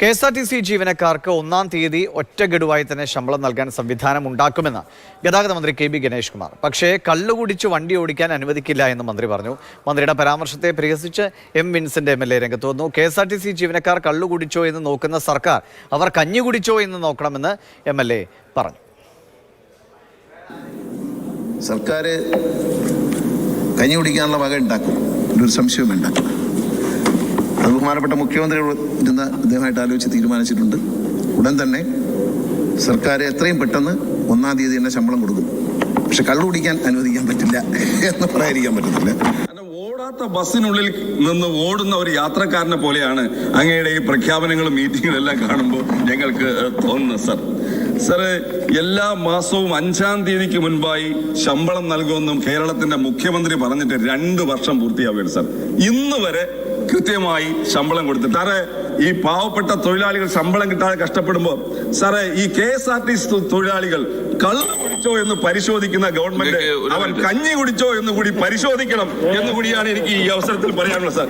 K S R T C ജീവനക്കാർക്ക് ഒന്നാം തീയതി ഒറ്റ ഗഡുവായി തന്നെ ശമ്പളം നൽകാൻ സംവിധാനം ഉണ്ടാക്കുമെന്ന് ഗതാഗത മന്ത്രി കെ ബി ഗണേഷ് കുമാർ. പക്ഷേ കള്ളുകുടിച്ച് വണ്ടി ഓടിക്കാൻ അനുവദിക്കില്ല എന്ന് മന്ത്രി പറഞ്ഞു. മന്ത്രിയുടെ പരാമർശത്തെ പരിഹസിച്ച് M Vincent M L A രംഗത്ത് വന്നു. K S R T C ജീവനക്കാർ കള്ളുകുടിച്ചോ എന്ന് നോക്കുന്ന സർക്കാർ അവർ കഞ്ഞി കുടിച്ചോ എന്ന് നോക്കണമെന്ന് എം എൽ എ പറഞ്ഞു. സർക്കാർ കഞ്ഞി കുടിക്കാനുള്ള വക ഉണ്ടാക്കും. ഒരു സംശയവും വേണ്ട അത് ബഹുമാനപ്പെട്ട മുഖ്യമന്ത്രി ഇരുന്ന് അദ്ദേഹമായിട്ട് ആലോചിച്ച് തീരുമാനിച്ചിട്ടുണ്ട്. ഉടൻ തന്നെ സർക്കാർ എത്രയും പെട്ടെന്ന് ഒന്നാം തീയതി തന്നെ ശമ്പളം കൊടുക്കും. പക്ഷെ കള്ളു കുടിക്കാൻ അനുവദിക്കാൻ പറ്റില്ല എന്ന് പറയാതിരിക്കാൻ പറ്റത്തില്ല. ഓടാത്ത ബസ്സിനുള്ളിൽ നിന്ന് ഓടുന്ന ഒരു യാത്രക്കാരനെ പോലെയാണ് അങ്ങയുടെ ഈ പ്രഖ്യാപനങ്ങളും മീറ്റിങ്ങുകളും എല്ലാം കാണുമ്പോൾ ഞങ്ങൾക്ക് തോന്നുന്നു തോന്നുന്നത് സർ. സാറ് എല്ലാ മാസവും അഞ്ചാം തീയതിക്ക് മുൻപായി ശമ്പളം നൽകുമെന്നും കേരളത്തിന്റെ മുഖ്യമന്ത്രി പറഞ്ഞിട്ട് രണ്ട് വർഷം പൂർത്തിയാവുകയാണ് സർ. ഇന്ന് വരെ കൃത്യമായി ശമ്പളം കൊടുത്തു. സാറേ ഈ പാവപ്പെട്ട തൊഴിലാളികൾ ശമ്പളം കിട്ടാതെ കഷ്ടപ്പെടുമ്പോൾ സാറേ ഈ K S R T C തൊഴിലാളികൾ കള്ള കുടിച്ചോ എന്ന് പരിശോധിക്കുന്ന ഗവൺമെന്റ് അവൻ കഞ്ഞി കുടിച്ചോ എന്ന് കൂടി പരിശോധിക്കണം എന്ന് കൂടിയാണ് എനിക്ക് ഈ അവസരത്തിൽ പറയാനുള്ളത് സാർ.